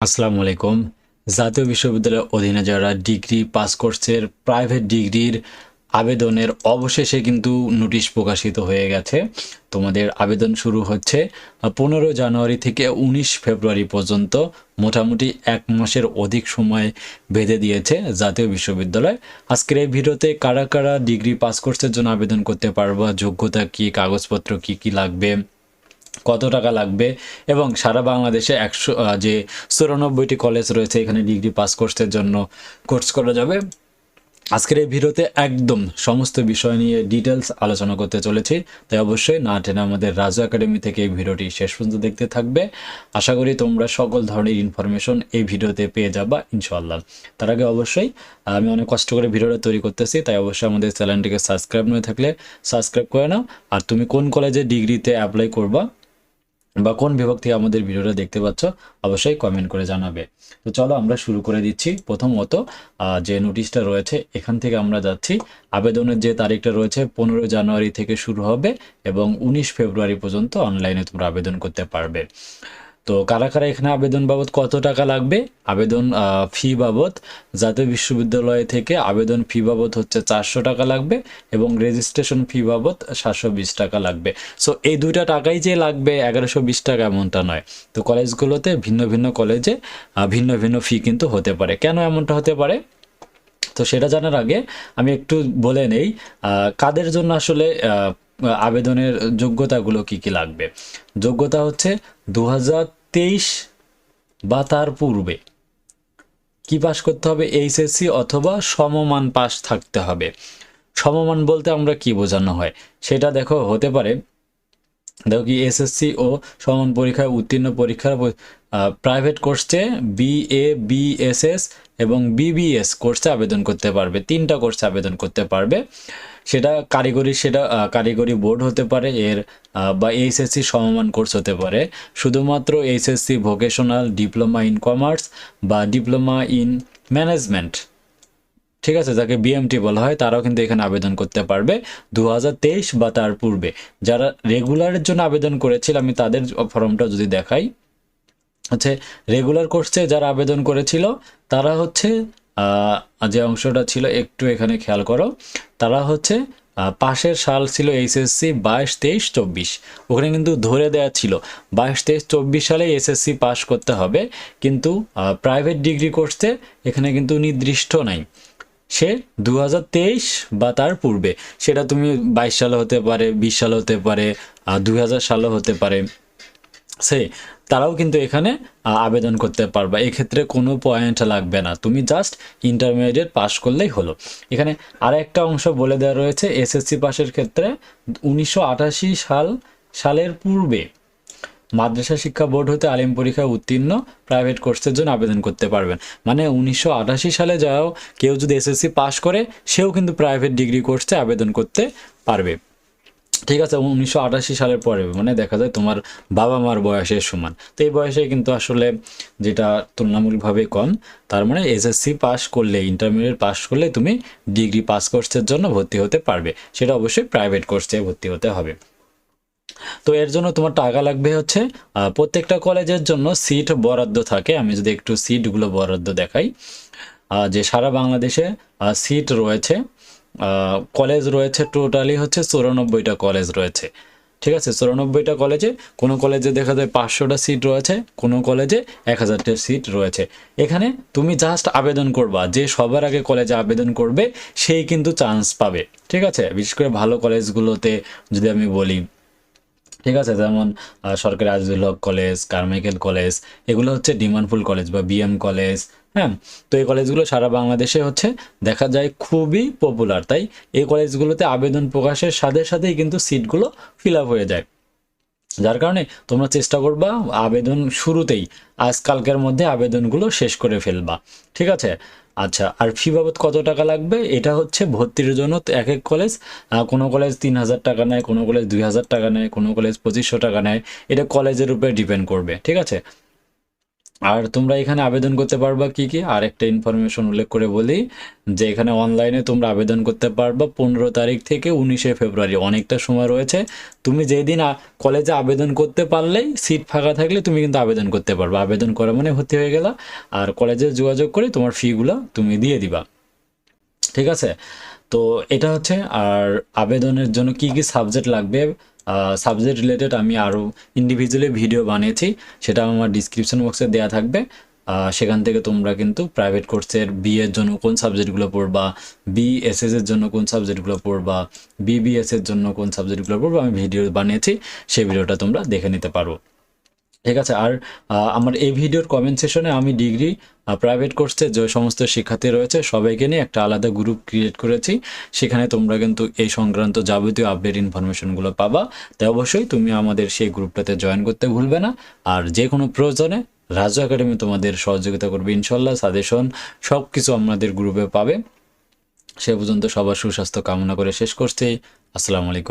আসসালামু আলাইকুম। জাতীয় বিশ্ববিদ্যালয়ের অধীনে যারা ডিগ্রি পাস কোর্সের প্রাইভেট ডিগ্রির আবেদনের অবশেষে কিন্তু নোটিশ প্রকাশিত হয়ে গেছে। তোমাদের আবেদন শুরু হচ্ছে পনেরো জানুয়ারি থেকে উনিশ ফেব্রুয়ারি পর্যন্ত। মোটামুটি এক মাসের অধিক সময় বেঁধে দিয়েছে জাতীয় বিশ্ববিদ্যালয়। আজকের এই ভিডিওতে কারা কারা ডিগ্রি পাস কোর্সের জন্য আবেদন করতে পারবা, যোগ্যতা কী, কাগজপত্র কী কী লাগবে? কত টাকা লাগবে? এবং সারা বাংলাদেশে একশো যে চুরানব্বইটি কলেজ রয়েছে, এখানে ডিগ্রি পাস কোর্সের জন্য কোর্স করা যাবে। আজকের এই ভিডিওতে একদম সমস্ত বিষয় নিয়ে ডিটেলস আলোচনা করতে চলেছি। তাই অবশ্যই না টেনে আমাদের রাজু একাডেমি থেকে এই ভিডিওটি শেষ পর্যন্ত দেখতে থাকবে। আশা করি তোমরা সকল ধরনের ইনফরমেশন এই ভিডিওতে পেয়ে যাবা ইনশাল্লাহ তার আগে অবশ্যই, আমি অনেক কষ্ট করে ভিডিওটা তৈরি করতেছি, তাই অবশ্যই আমাদের চ্যানেলটিকে সাবস্ক্রাইব নয়ে থাকলে সাবস্ক্রাইব করে নাও। আর তুমি কোন কলেজে ডিগ্রিতে অ্যাপ্লাই করবা বা কোন বিভক্তি আমাদের ভিডিওটা দেখতে পাচ্ছ, অবশ্যই কমেন্ট করে জানাবে। তো চলো আমরা শুরু করে দিচ্ছি। প্রথমত যে নোটিশটা রয়েছে, এখান থেকে আমরা যাচ্ছি। আবেদনের যে তারিখটা রয়েছে, পনেরো জানুয়ারি থেকে শুরু হবে এবং উনিশ ফেব্রুয়ারি পর্যন্ত অনলাইনে তোমরা আবেদন করতে পারবে। তো কারা কারা এখানে আবেদন বাবদ কত টাকা লাগবে? আবেদন ফি বাবদ, জাতীয় বিশ্ববিদ্যালয় থেকে আবেদন ফি বাবদ হচ্ছে চারশো টাকা লাগবে এবং রেজিস্ট্রেশন ফি বাবদ সাতশো বিশ টাকা লাগবে। সো এই দুইটা টাকাই যে লাগবে, এগারোশো বিশ টাকা এমনটা নয়। তো কলেজগুলোতে ভিন্ন ভিন্ন কলেজে ভিন্ন ভিন্ন ফি কিন্তু হতে পারে। কেন এমনটা হতে পারে? তো সেটা জানার আগে আমি একটু বলে নেই কাদের জন্য আসলে আবেদনের যোগ্যতাগুলো কি কি লাগবে? যোগ্যতা হচ্ছে দু হাজার বা তার পূর্বে। কি পাশ করতে হবে? এইচএসসি অথবা সমমান পাস থাকতে হবে। সমমান বলতে আমরা কি বোঝানো হয়? সেটা দেখো, হতে পারে। দেখো কি এসএসসি ও সমমান পরীক্ষায় উত্তীর্ণ পরীক্ষার প্রাইভেট কোর্সে বিএ বিএসএস এবং বিবিএস কোর্সে আবেদন করতে পারবে। তিনটা কোর্সে আবেদন করতে পারবে। সেটা কারিগরি সেটা কারিগরি বোর্ড হতে পারে, এর বা এইচএসসি সমমান কোর্স হতে পারে। শুধুমাত্র HSC vocational diploma in commerce বা ডিপ্লোমা ইন ম্যানেজমেন্ট ঠিক আছে, যাকে বিএমটি বলা হয়, তারাও কিন্তু এখানে আবেদন করতে পারবে দু হাজার তেইশ বা তার পূর্বে। যারা রেগুলারের জন্য আবেদন করেছিল, আমি তাদের ফর্মটা যদি দেখাই। হচ্ছে রেগুলার কোর্সে যারা আবেদন করেছিল, তারা হচ্ছে যে অংশটা ছিল, একটু এখানে খেয়াল করো। তারা হচ্ছে পাশের সাল ছিল এইচএসসি বাইশ, তেইশ, চব্বিশ। ওখানে কিন্তু ধরে দেওয়া ছিল, বাইশ, তেইশ, চব্বিশ সালে এসএসসি পাশ করতে হবে। কিন্তু প্রাইভেট ডিগ্রি কোর্সে এখানে কিন্তু নির্দিষ্ট নাই। সে দু হাজার তেইশ বা তার পূর্বে, সেটা তুমি বাইশ সালে হতে পারে, বিশ সালে হতে পারে দু হাজার সালে হতে পারে। সে, তারাও কিন্তু এখানে আবেদন করতে পারবা। এক্ষেত্রে কোনো পয়েন্ট লাগবে না। তুমি জাস্ট ইন্টারমিডিয়েট পাস করলেই হলো। এখানে আর একটা অংশ বলে দেওয়া রয়েছে এসএসসি পাসের ক্ষেত্রে উনিশশো আটাশি সাল, সালের পূর্বে মাদ্রাসা শিক্ষা বোর্ড হতে আলিম পরীক্ষায় উত্তীর্ণ প্রাইভেট কোর্সের জন্য আবেদন করতে পারবেন। মানে উনিশশো আটাশি সালে যাও, কেউ যদি এসএসসি পাস করে, সেও কিন্তু প্রাইভেট ডিগ্রি কোর্সে আবেদন করতে পারবে। ঠিক আছে, উনিশশো আটাশি সালের পরে মানে দেখা যায় তোমার বাবা মার বয়সের সমান। তো এই বয়সে কিন্তু আসলে যেটা তুলনামূলকভাবে কম, তার মানে এসএসসি পাস করলে ইন্টারমিডিয়েট পাস করলে তুমি ডিগ্রি পাস কোর্সের জন্য ভর্তি হতে পারবে। সেটা অবশ্যই প্রাইভেট কোর্সে ভর্তি হতে হবে। তো এর জন্য তোমার টাকা লাগবে হচ্ছে প্রত্যেকটা কলেজের জন্য সিট বরাদ্দ থাকে। আমি যদি একটু সিটগুলো বরাদ্দ দেখাই যে সারা বাংলাদেশে সিট রয়েছে কলেজ রয়েছে টোটালি হচ্ছে চৌরানব্বইটা কলেজ রয়েছে। ঠিক আছে? চৌরানব্বইটা কলেজে কোনো কলেজে দেখা যায় পাঁচশোটা সিট রয়েছে, কোনো কলেজে এক হাজারটা সিট রয়েছে। এখানে তুমি জাস্ট আবেদন করবা, যে সবার আগে কলেজে আবেদন করবে, সেই কিন্তু চান্স পাবে। ঠিক আছে? বিশেষ করে ভালো কলেজগুলোতে যদি আমি বলি। ঠিক আছে? যেমন সরকারি Azizul Haque college Carmichael college, এগুলো হচ্ছে ডিমান্ডফুল কলেজ বা বিএম কলেজ হ্যাঁ? তো এই কলেজগুলো সারা বাংলাদেশে হচ্ছে দেখা যায় খুবই পপুলার তাই এই কলেজগুলোতে আবেদন প্রকাশের সাথে সাথেই কিন্তু সিটগুলো ফিল আপ হয়ে যায়। যার কারণে তোমরা চেষ্টা করবা আবেদন শুরুতেই আজকালকের মধ্যে আবেদনগুলো শেষ করে ফেলবা, ঠিক আছে? আচ্ছা আর ফি বাবদ কত টাকা লাগবে? এটা হচ্ছে ভর্তির জন্য এক এক কলেজ কোনো কলেজ তিন হাজার টাকা নেয়, কোনো কলেজ দুই হাজার টাকা নেয়, কোনো কলেজ পঁচিশশো টাকা নেয়। এটা কলেজের উপরে ডিপেন্ড করবে, ঠিক আছে? আর তোমরা এখানে আবেদন করতে পারবা কি কি? আর একটা ইনফরমেশন উল্লেখ করে বলি যে এখানে অনলাইনে তোমরা আবেদন করতে পারবা পনেরো তারিখ থেকে উনিশে ফেব্রুয়ারি। অনেকটা সময় রয়েছে। তুমি যেদিন কলেজে আবেদন করতে পারলেই সিট ফাঁকা থাকলে তুমি কিন্তু আবেদন করতে পারবে। আবেদন করা মানে ভর্তি হয়ে গেলা। আর কলেজে যোগাযোগ করে তোমার ফিগুলো তুমি দিয়ে দিবা। ঠিক আছে? তো এটা হচ্ছে, আর আবেদনের জন্য কি কি সাবজেক্ট লাগবে? সাবজেক্ট রিলেটেড আমি আরও ইন্ডিভিজুয়ালি ভিডিও বানিয়েছি সেটা আমার ডিসক্রিপশন বক্সে দেওয়া থাকবে। সেখান থেকে তোমরা কিন্তু প্রাইভেট কোর্সের বি এর জন্য কোন সাবজেক্টগুলো পড়বা বি এস এর জন্য কোন সাবজেক্টগুলো পড়বা বিবিএস এর জন্য কোন সাবজেক্টগুলো পড়বা, আমি ভিডিও বানিয়েছি, সেই ভিডিওটা তোমরা দেখে নিতে পারো। ঠিক আছে, আর আমার এই ভিডিওর কমেন্ট সেশনে আমি ডিগ্রি প্রাইভেট কোর্সে যে সমস্ত শিক্ষার্থী রয়েছে সবাইকে নিয়ে একটা আলাদা গ্রুপ ক্রিয়েট করেছি। সেখানে তোমরা কিন্তু এই সংক্রান্ত যাবতীয় আপডেট ইনফরমেশনগুলো পাবা। তাই অবশ্যই তুমি আমাদের সেই গ্রুপটাতে জয়েন করতে ভুলবে না। আর যে কোনো প্রয়োজনে রাজু একাডেমি তোমাদের সহযোগিতা করবে। ইনশাল্লাহ সাজেশন সব কিছু আমাদের গ্রুপে পাবে। সে পর্যন্ত সবার সুস্বাস্থ্য কামনা করে শেষ করছি। আসসালামু আলাইকুম।